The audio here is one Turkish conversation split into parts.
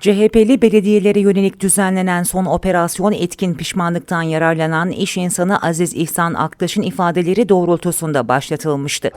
CHP'li belediyelere yönelik düzenlenen son operasyon etkin pişmanlıktan yararlanan iş insanı Aziz İhsan Aktaş'ın ifadeleri doğrultusunda başlatılmıştı.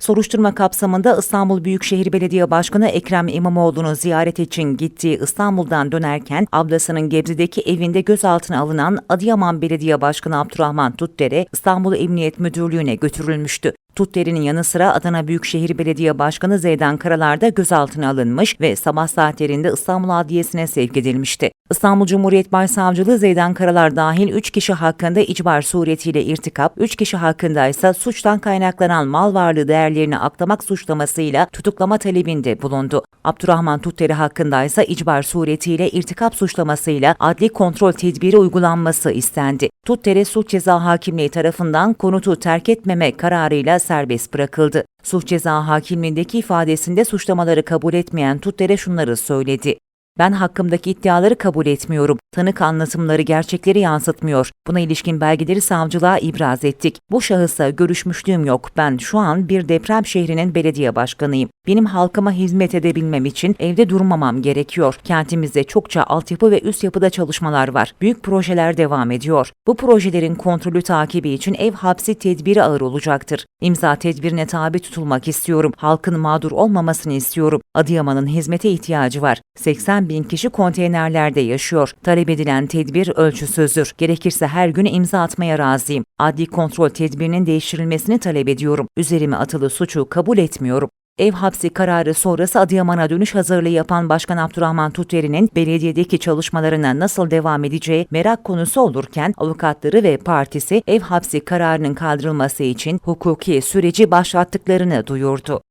Soruşturma kapsamında İstanbul Büyükşehir Belediye Başkanı Ekrem İmamoğlu'nu ziyaret için gittiği İstanbul'dan dönerken ablasının Gebze'deki evinde gözaltına alınan Adıyaman Belediye Başkanı Abdurrahman Tutdere İstanbul Emniyet Müdürlüğü'ne götürülmüştü. Tutdere'nin yanı sıra Adana Büyükşehir Belediye Başkanı Zeydan Karalar da gözaltına alınmış ve sabah saatlerinde İstanbul Adliyesi'ne sevk edilmişti. İstanbul Cumhuriyet Başsavcılığı Zeydan Karalar dahil 3 kişi hakkında icbar suretiyle irtikap, 3 kişi hakkında ise suçtan kaynaklanan mal varlığı değerlerini aklamak suçlamasıyla tutuklama talebinde bulundu. Abdurrahman Tutdere hakkında ise icbar suretiyle irtikap suçlamasıyla adli kontrol tedbiri uygulanması istendi. Tutdere Suç Ceza Hakimliği tarafından konutu terk etmeme kararıyla serbest bırakıldı. Suç Ceza Hakimliğindeki ifadesinde suçlamaları kabul etmeyen Tutdere şunları söyledi. Ben hakkımdaki iddiaları kabul etmiyorum. Tanık anlatımları gerçekleri yansıtmıyor. Buna ilişkin belgeleri savcılığa ibraz ettik. Bu şahısla görüşmüşlüğüm yok. Ben şu an bir deprem şehrinin belediye başkanıyım. Benim halkıma hizmet edebilmem için evde durmamam gerekiyor. Kentimizde çokça altyapı ve üst yapıda çalışmalar var. Büyük projeler devam ediyor. Bu projelerin kontrolü takibi için ev hapsi tedbiri ağır olacaktır. İmza tedbirine tabi tutulmak istiyorum. Halkın mağdur olmamasını istiyorum. Adıyaman'ın hizmete ihtiyacı var. 80 bin kişi konteynerlerde yaşıyor. Talep edilen tedbir ölçüsüzdür. Gerekirse her gün imza atmaya razıyım. Adli kontrol tedbirinin değiştirilmesini talep ediyorum. Üzerime atılı suçu kabul etmiyorum. Ev hapsi kararı sonrası Adıyaman'a dönüş hazırlığı yapan Başkan Abdurrahman Tuteri'nin belediyedeki çalışmalarına nasıl devam edeceği merak konusu olurken avukatları ve partisi ev hapsi kararının kaldırılması için hukuki süreci başlattıklarını duyurdu.